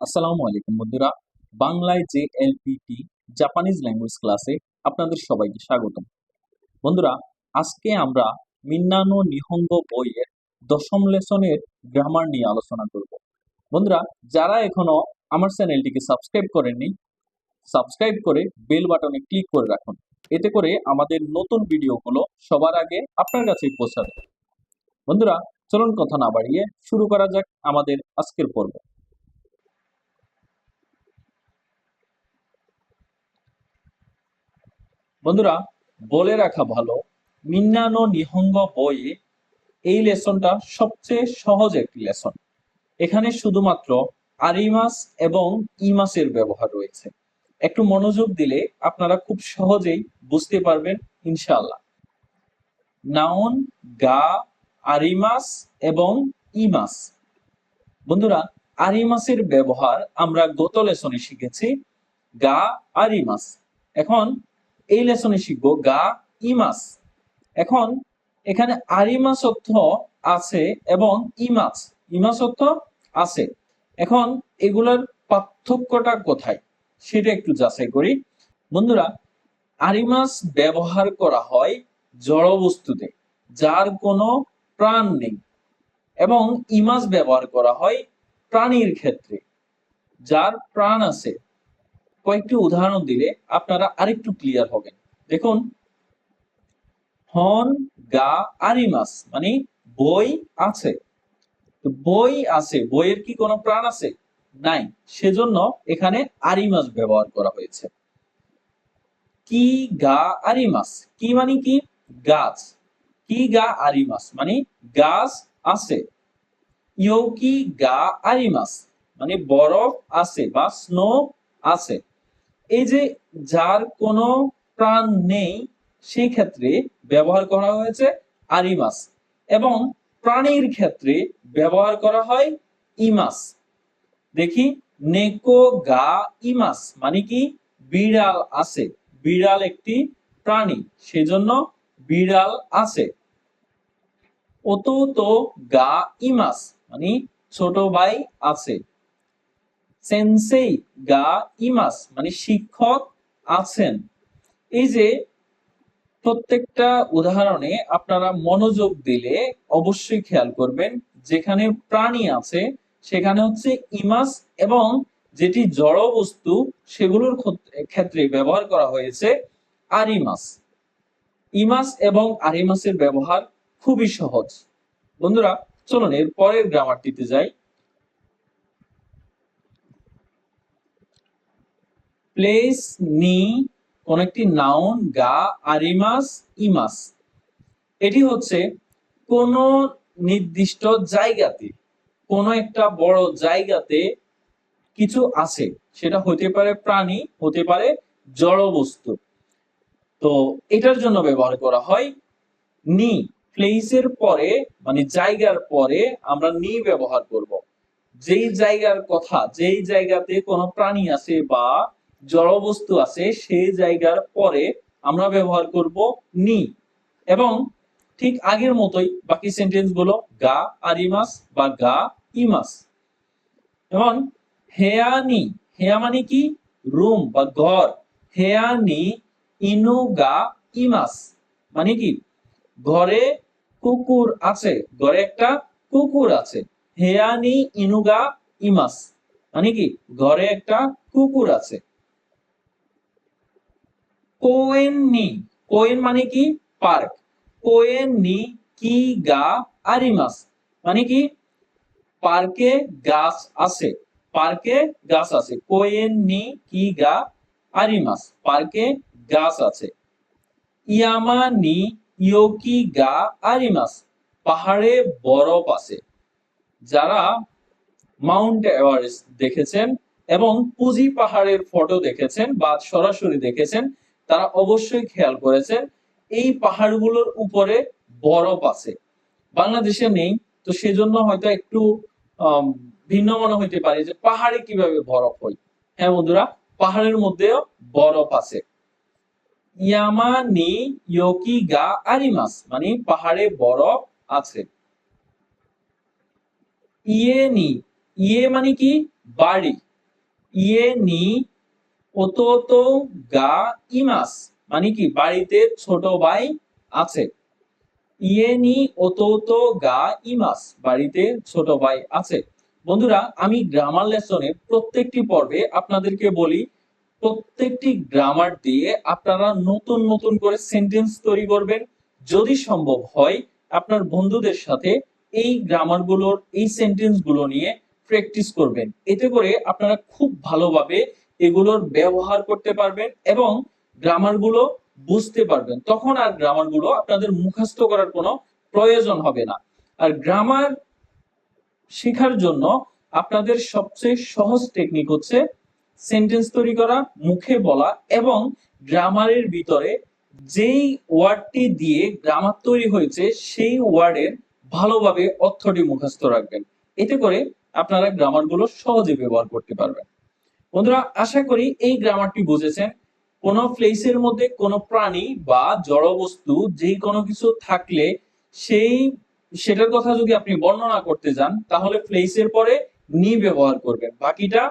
আসসালামু আলাইকুম বন্ধুরা। বাংলায় যে এলপিটি জাপানিজ ল্যাঙ্গুয়েজ ক্লাসে আপনাদের সবাইকে স্বাগতম। বন্ধুরা, আজকে আমরা মিন্নানো নিহঙ্গ বইয়ের দশম লেসনের গ্রামার নিয়ে আলোচনা করব। বন্ধুরা, যারা এখনও আমার চ্যানেলটিকে সাবস্ক্রাইব করেননি সাবস্ক্রাইব করে বেল বাটনে ক্লিক করে রাখুন। এতে করে আমাদের নতুন ভিডিওগুলো সবার আগে আপনার কাছে পৌঁছাবে। বন্ধুরা, চলুন কথা না বাড়িয়ে শুরু করা যাক আমাদের আজকের পর্ব। বন্ধুরা, বলে রাখা ভালো, মিন্নানো নিহঙ্গ বইয়ে এই লেসনটা সবচেয়ে সহজ একটি লেসন। এখানে শুধুমাত্র আরিমাস এবং ইমাসের ব্যবহার রয়েছে। একটু মনোযোগ দিলে আপনারা খুব সহজেই বুঝতে পারবেন, ইনশাআল্লাহ। নাউন, গা, আরিমাস এবং ইমাস। বন্ধুরা, আরিমাসের ব্যবহার আমরা গত লেসনে শিখেছি, গা, আরিমাস। এখন এই লেসনে শিখব গা, ইমাস। এখন এখানে আরিমাস অর্থ আছে এবং ইমাস। ইমাস অর্থ আছে। এখন এগুলোর পার্থক্যটা কোথায়? সেটা একটু যাচাই করি। বন্ধুরা আরিমাস ব্যবহার করা হয় জড় বস্তুতে, যার কোনো প্রাণ নেই। এবং ইমাস ব্যবহার করা হয় প্রাণীর ক্ষেত্রে, যার প্রাণ আছে। কয়েকটি উদাহরণ দিলে আপনারা আরেকটু ক্লিয়ার হবেন। দেখুন হন গা আরিমাস মানে বই আছে। বই আছে, বইয়ের কি কোনো প্রাণ আছে? নাই। সেজন্য এখানে আরিমাস ব্যবহার করা হয়েছে। কি, গা আরিমাস কি মানে কি? গাছ। কি, গা আরিমাস মানে গাছ আছে। ইয়োকি গা আরিমাস মানে বরফ আছে বা স্নো আছে। এই যে যার কোনো প্রাণ নেই, সেই ক্ষেত্রে ব্যবহার করা হয়েছে আরিমাস এবং প্রাণীর ক্ষেত্রে ব্যবহার করা হয় ইমাস। দেখি, নেকো গা ইমাস মানে কি? বিড়াল আছে। বিড়াল একটি প্রাণী, সেজন্য বিড়াল আছে। ওতো তো গা ইমাস মানে ছোট ভাই আছে। সেন্সেই গা ইমাস মানে শিক্ষক আছেন। এই যে প্রত্যেকটা উদাহরণে আপনারা মনোযোগ দিলে অবশ্যই খেয়াল করবেন, যেখানে প্রাণী আছে, সেখানে হচ্ছে ইমাস এবং যেটি জড় বস্তু, সেগুলোর ক্ষেত্রে ব্যবহার করা হয়েছে আরিমাস। ইমাস এবং আরিমাসের ব্যবহার খুবই সহজ। বন্ধুরা, চলুন এর পরের গ্রামারটিতে যাই। প্লেস নি কোন একটি নাউন গা আরিমাস ইমাস এটি হচ্ছে কোন নির্দিষ্ট জায়গাতে, কোন একটা বড় জায়গাতে কিছু আছে। সেটা হতে পারে প্রাণী, হতে পারে জড় বস্তু তো এটার জন্য ব্যবহার করা হয় নি প্লেসের পরে মানে জায়গার পরে আমরা নি ব্যবহার করব। যেই জায়গার কথা, যেই জায়গাতে কোনো প্রাণী আছে বা জড়বস্তু আছে সেই জায়গার পরে আমরা ব্যবহার করব নি। এবং ঠিক আগের মতোই বাকি সেন্টেন্সগুলো গা আরিমাস বা গা ইমাস। এবং হেয়ানি হেয়া মানে কি? রুম বা ঘর। হেয়ানি ইনু গা ইমাস। মানে কি? ঘরে কুকুর আছে, ঘরে একটা কুকুর আছে। হেয়ানি ইনুগা ইমাস। মানে কি? ঘরে একটা কুকুর আছে। কোয়েন নি। কোয়েন মানে কি? পার্ক। কোয়েন নি কি গা আরিমাস। মানে কি? পার্কে গাছ আছে। পার্কে গাছ আছে। কোয়েন নি কি গা আরিমাস। পার্কে গাছ আছে। ইয়ামা নি ইয়োকি গা আরিমাস। পাহাড়ে বরফ আছে। যারা মাউন্ট এভারেস্ট দেখেছেন এবং পুজি পাহাড়ের ফটো দেখেছেন বা সরাসরি দেখেছেন তারা অবশ্যই খেয়াল করেছেন, এই পাহাড়গুলোর উপরে বরফ আছে। বাংলাদেশে নেই, তো সেজন্য হয়তো একটু ভিন্ন মনে হইতে পারে যে পাহাড়ে কীভাবে বরফ হয়। হ্যাঁ বন্ধুরা, পাহাড়ের মধ্যেও বরফ আছে। ইয়ামা নি ইয়োকি গা আরিমাস মানে পাহাড়ে বরফ আছে। ইয়ে নি ইয়ে মানে কি? বাড়ি। ইয়ে নি ওতো গা ইমাস মানে কি বাড়িতে ছোট ভাই আছে। ইয়ে নি ওতো গা ইমাস, বাড়িতে ছোট ভাই আছে। বন্ধুরা, আমি গ্রামার লেসনে প্রত্যেকটি পর্বে আপনাদেরকে বলি, প্রত্যেকটি গ্রামার দিয়ে আপনারা নতুন নতুন করে সেন্টেন্স তৈরি করবেন। যদি সম্ভব হয়, আপনার বন্ধুদের সাথে এই গ্রামারগুলোর, এই সেন্টেন্সগুলো নিয়ে প্র্যাকটিস করবেন। এতে করে আপনারা খুব ভালোভাবে এগুলোর ব্যবহার করতে পারবেন এবং গ্রামারগুলো বুঝতে পারবেন। তখন আর গ্রামারগুলো আপনাদের মুখস্থ করার কোনো প্রয়োজন হবে না। আর গ্রামার শেখার জন্য আপনাদের সবচেয়ে সহজ টেকনিক হচ্ছে সেন্টেন্স তৈরি করা, মুখে বলা এবং গ্রামারের ভিতরে যেই ওয়ার্ডটি দিয়ে গ্রামার তৈরি হয়েছে সেই ওয়ার্ডের ভালোভাবে অর্থটি মুখস্থ রাখবেন। এতে করে আপনারা গ্রামারগুলো সহজে ব্যবহার করতে পারবেন। বন্ধুরা, আশা করি এই গ্রামারটি বুঝেছেন। কোন প্লেসের মধ্যে কোনো প্রাণী বা জড়বস্তু যেই কোনো কিছু থাকলে সেই, সেটার কথা যদি আপনি বর্ণনা করতে যান, তাহলে প্লেসের পরে নি ব্যবহার করবেন। বাকিটা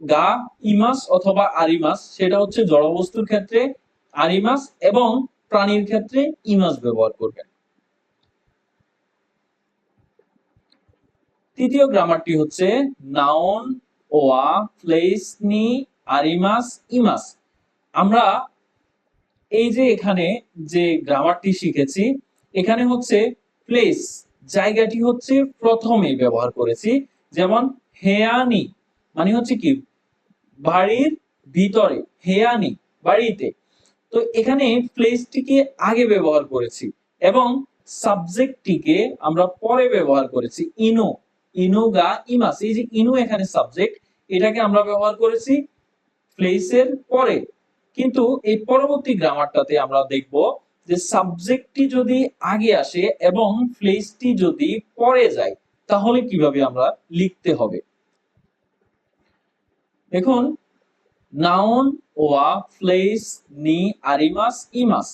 গা, ইমাস অথবা আরিমাস, সেটা হচ্ছে জড়বস্তুর ক্ষেত্রে আরিমাস এবং প্রাণীর ক্ষেত্রে ইমাস ব্যবহার করবেন। তৃতীয় গ্রামারটি হচ্ছে নাউন ওয়া, প্লেস, নি, আরিমাস, ইমাস। আমরা এই যে এখানে যে গ্রামারটি শিখেছি, এখানে হচ্ছে প্লেস জায়গাটি হচ্ছে প্রথমে ব্যবহার করেছি। যেমন, হেয়ানি মানে হচ্ছে কি? বাড়ির ভিতরে, হেয়ানি, বাড়িতে। তো এখানে প্লেসটিকে আগে ব্যবহার করেছি এবং সাবজেক্টটিকে আমরা পরে ব্যবহার করেছি, ইনো ইনো গা, ইমাস। এই যে ইনো এখানে সাবজেক্ট এটাকে আমরা ব্যবহার করেছি প্লেসের পরে। কিন্তু এই পরবর্তী গ্রামারটাতে আমরা দেখব যে সাবজেক্টটি যদি আগে আসে এবং প্লেসটি যদি পরে যায়, তাহলে কীভাবে আমরা লিখতে হবে? দেখুন নাউন ওয়া প্লেস নি আরিমাস ইমাস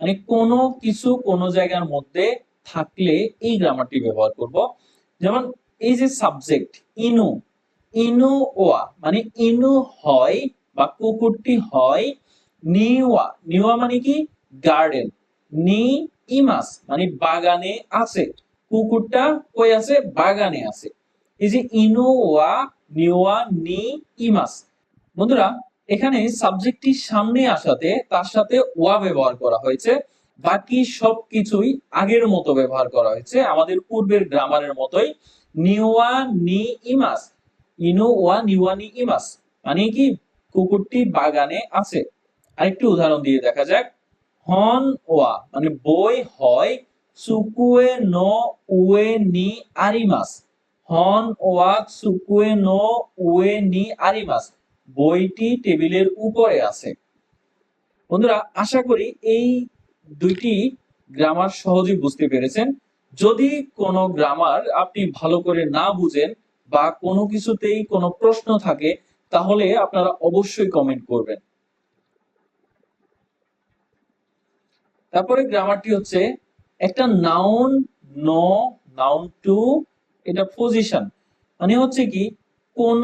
মানে কোনো কিছু কোনো জায়গার মধ্যে থাকলে এই গ্রামারটি ব্যবহার করব। যেমন এই যে সাবজেক্ট ইনু ইনু ওয়া মানে ইনু হয় বা কুকুরটি হয় নিওয়া। নিওয়া মানে কি? গার্ডেন নি ইমাস মানে বাগানে আছে। কুকুরটা কই আছে? বাগানে আছে। এই যে ইনোয়া নিওয়া, নি ইমাস। বন্ধুরা, এখানে সাবজেক্টটি সামনে আসাতে তার সাথে ওয়া ব্যবহার করা হয়েছে। বাকি সব কিছুই আগের মতো ব্যবহার করা হয়েছে। আমাদের পূর্বের গ্রামারের মতোই। নিওয়া, নি ইমাস। ইনো ওয়া নিওয়া নি ইমাস মানে কি কুকুরটি বাগানে আছে আরেকটি উদাহরণ দিয়ে দেখা যাক হন ওয়া মানে বই হয় সুকুয়ে নো উয়ে নি আরিমাস হন ওয়া সুকুয়ে নো উয়ে নি আরিমাস বইটি টেবিলের উপরে আছে বন্ধুরা আশা করি এই দুইটি গ্রামার সহজেই বুঝতে পেরেছেন যদি কোনো গ্রামার আপনি ভালো করে না বুঝেন বা কোনো কিছুতেই কোনো প্রশ্ন থাকে, তাহলে আপনারা অবশ্যই কমেন্ট করবেন। তারপরে গ্রামারটি হচ্ছে একটা নাউন নো নাউন টু এটা পজিশন মানে হচ্ছে কি, কোন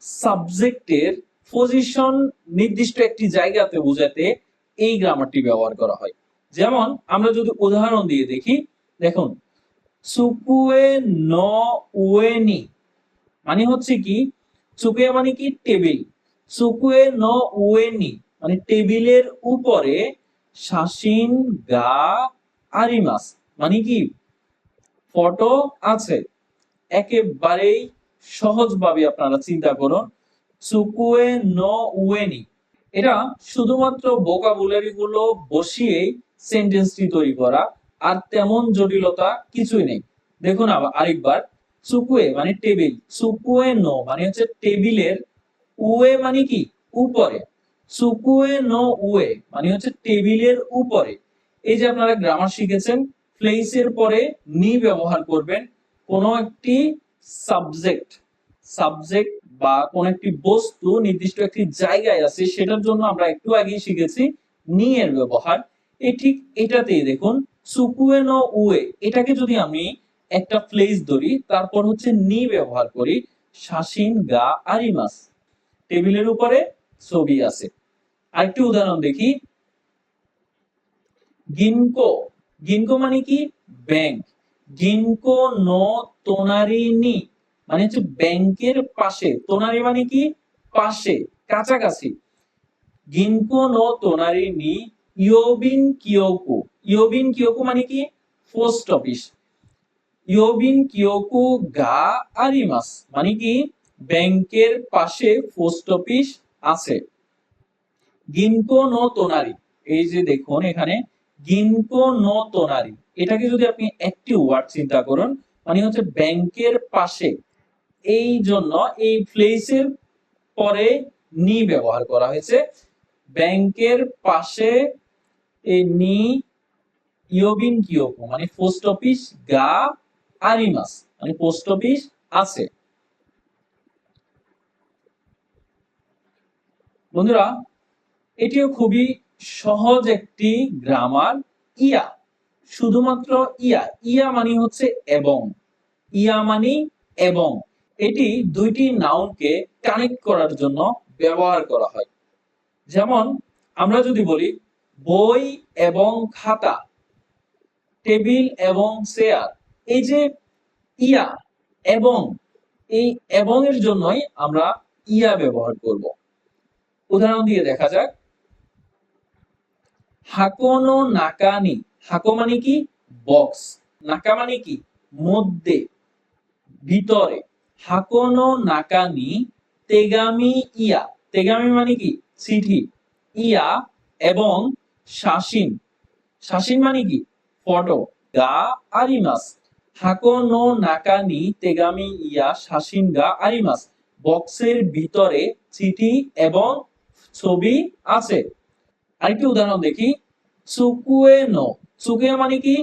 সাবজেক্টের পজিশন নির্দিষ্ট একটি জায়গাতে বোঝাতে এই গ্রামারটি ব্যবহার করা হয়। যেমন, আমরা যদি উদাহরণ দিয়ে দেখি, দেখুন, সুকুয়ে ন। মানে হচ্ছে কি, সুকুয়ে মানে কি? টেবিল। সুকুয়ে ন উয়েনি মানে টেবিলের উপরে শাসিন গা আরিমাস মানে কি? ফটো আছে। একেবারেই সহজভাবে আপনারা চিন্তা করুন, সুকুয়ে নো উয়েনি। এটা শুধুমাত্র বোকাবুলারি গুলো বসিয়েই সেন্টেন্সটি তৈরি করা, আর তেমন জটিলতা কিছুই নেই। দেখুন আবার আরেকবার। সুকুয়ে মানে টেবিল। সুকুয়ে নো মানে হচ্ছে টেবিলের উয়ে মানে কি? উপরে। সুকুয়ে নো উয়ে মানে হচ্ছে টেবিলের উপরে। এই যে আপনারা গ্রামার শিখেছেন প্লেসের পরে নি ব্যবহার করবেন কোন একটি সাবজেক্ট সাবজেক্ট বা কোন একটি বস্তু, নির্দিষ্ট একটি জায়গায় আছে, সেটার জন্য আমরা একটু আগেই শিখেছি নি এর ব্যবহার। এই ঠিক এটাতেই দেখুন, সুকুয়ে নো উয়ে, এটাকে যদি আমি একটা প্লেস ধরি, তারপর হচ্ছে নি ব্যবহার করি, শাসিন গা আরিমাস। টেবিলের উপরে ছবি আছে। আরেকটি উদাহরণ দেখি। গিনকো। গিনকো মানে কি? ব্যাংক। গিনকো নো তোনারি নি মানে হচ্ছে ব্যাংকের পাশে। তোনারি মানে কি? পাশে, কাছাকাছি। গিনকো নো তোনারি নি, ইয়োবিন কিয়োকু। ইয়োবিন কিয়োকু মানে কি? Post office. ইয়োবিন কিয়োকু গা আরিমাস মানে কি ব্যাংকের পাশে পোস্ট অফিস আছে। গিনকো নো তোনারি, এই যে দেখুন এখানে, গিনকো নো তোনারি, এটাকে যদি আপনি একটি ওয়ার্ড চিন্তা করুন মানে হচ্ছে ব্যাংকের পাশে, এই জন্য এই প্লেসের পরে নি ব্যবহার করা হয়েছে। ব্যাংকের পাশে এই নি, ইয়োবিন কিয়োকো মানে পোস্ট অফিস গা আরিমাস মানে পোস্ট অফিস আছে। বন্ধুরা, এটিও খুবই সহজ একটি গ্রামার, ইয়া, শুধুমাত্র ইয়া। ইয়া মানে হচ্ছে এবং। ইয়া মানে এবং। এটি দুইটি নাউনকে কানেক্ট করার জন্য ব্যবহার করা হয়। যেমন, আমরা যদি বলি, বই এবং খাতা, টেবিল এবং চেয়ার। এই যে ইয়া এবং, এই এবং এর জন্যই আমরা ইয়া ব্যবহার করব। উদাহরণ দিয়ে দেখা যাক। হাকোনো নাকানি, হাকো মানে কি? বক্স। নাকা মানে কি? মধ্যে, ভিতরে। হাকোনো নাকানি, তেগামি ইয়া। তেগামি মানে কি? চিঠি। ইয়া এবং শাসিন। শাসিন মানে কি? ফটো। গা আরিমাস। হাকোনো নাকানি তেগামি ইয়া শাসিন গা আরিমাস। বক্সের ভিতরে চিঠি এবং ছবি আছে। আরেকটি উদাহরণ দেখি। চুকুয়ে নো চুকুয়ে মানে কি?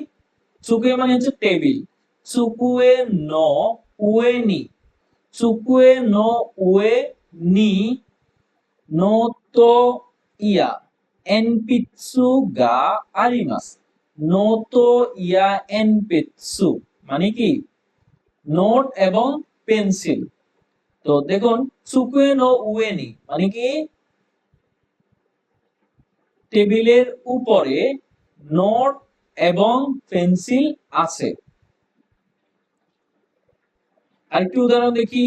চুকুয়ে মানে হচ্ছে টেবিল। চুকুয়ে নো উয়ে নি চুকুয়ে নো উয়ে নি নো তো ইয়া এনপিৎসু গা আরিমাস। নো তো ইয়া এনপিৎসু। মানে কি? নোট এবং পেন্সিল। তো দেখুন চুকুয়ে ও উয়ে নি মানে কি? টেবিলের উপরে নোট এবং পেন্সিল আছে। আরেকটি উদাহরণ দেখি।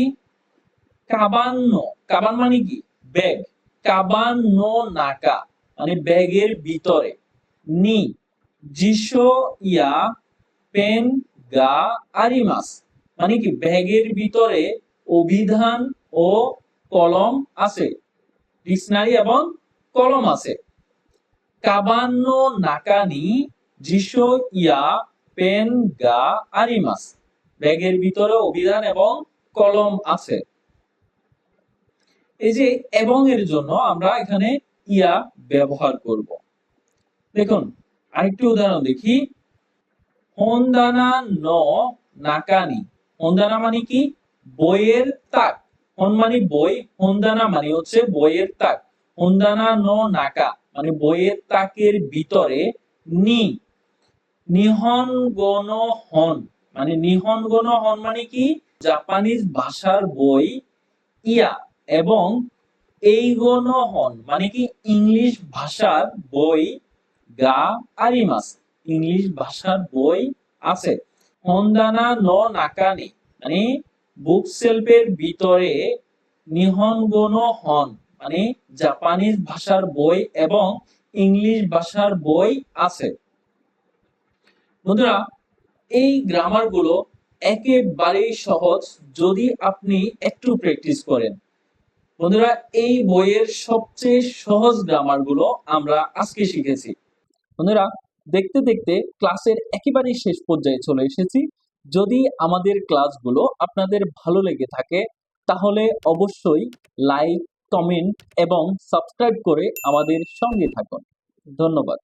কাবান্ন, কাবান মানে কি? ব্যাগ। কাবান্ন নাকা মানে ব্যাগের ভিতরে। নি জিশো ইয়া, পেন গা আরিমাস মানে কি, ব্যাগের ভিতরে অভিধান ও কলম আছে, ডিকশনারি এবং কলম আছে। কাবান্ন নাকানি জিশো ইয়া পেন গা আরিমাস, ব্যাগের ভিতরে অভিধান এবং কলম আছে। এই যে এবং এর জন্য আমরা এখানে ইয়া ব্যবহার করব। দেখুন, আরেকটি উদাহরণ দেখি। হন্দানা ন নাকানি। হন্দানা মানে কি? বইয়ের তাক। হন মানে বই, হন্দানা মানে হচ্ছে বইয়ের তাক। হন্দানা ন নাকা মানে বইয়ের তাকের ভিতরে নি। নিহন গণ হন মানে নিহন গণ হন মানে কি? জাপানিজ ভাষার বই ইয়া এবং এই গণ হন মানে কি? ইংলিশ ভাষার বই গা আরিমাস। ইংলিশ ভাষার বই আছে। হন্দানা ন নাকানি মানে বুক সেলফের ভিতরে নিহন গণ হন মানে জাপানিজ ভাষার বই এবং ইংলিশ ভাষার বই আছে। বন্ধুরা, এই গ্রামারগুলো একেবারেই সহজ যদি আপনি একটু প্র্যাকটিস করেন। বন্ধুরা, এই বইয়ের সবচেয়ে সহজ গ্রামারগুলো আমরা আজকে শিখেছি। বন্ধুরা দেখতে দেখতে ক্লাসের একেবারেই শেষ পর্যায়ে চলে এসেছি। যদি আমাদের ক্লাসগুলো আপনাদের ভালো লেগে থাকে, তাহলে অবশ্যই লাইক, কমেন্ট এবং সাবস্ক্রাইব করে আমাদের সঙ্গে থাকুন। ধন্যবাদ।